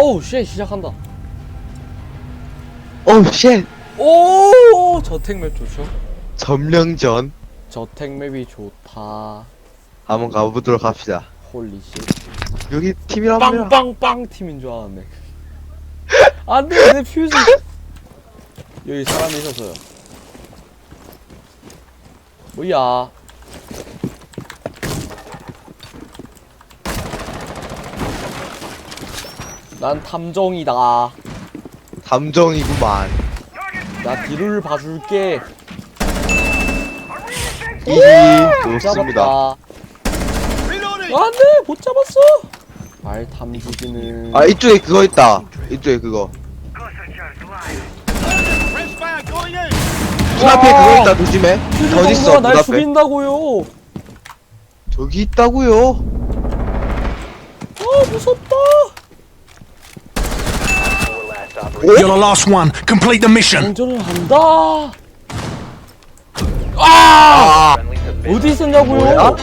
어우 쉣 시작한다. 오우 쉣. 오 저택맵 좋죠? 점령전. 저택맵이 좋다. 한번 가보도록 합시다. 홀리쉣. 여기 팀이라면 빵빵빵 팀인 줄 알았네. 안돼 내 퓨즈. 여기 사람이 있어서요. 뭐야 난 탐정이다. 담정이구만. 나 뒤를 봐줄게. 이히 좋습니다. 잡았다 안돼! 못 잡았어! 말 탐지기는 아 이쪽에 그거 있다. 이쪽에 그거. 눈앞에 와. 그거 있다. 조심해. 어디 있어 정도가 날 눈앞에. 죽인다고요. 저기 있다고요. 아 무섭다 You're the last one. Complete the mission. 운전을 아! 어디 있었냐고요?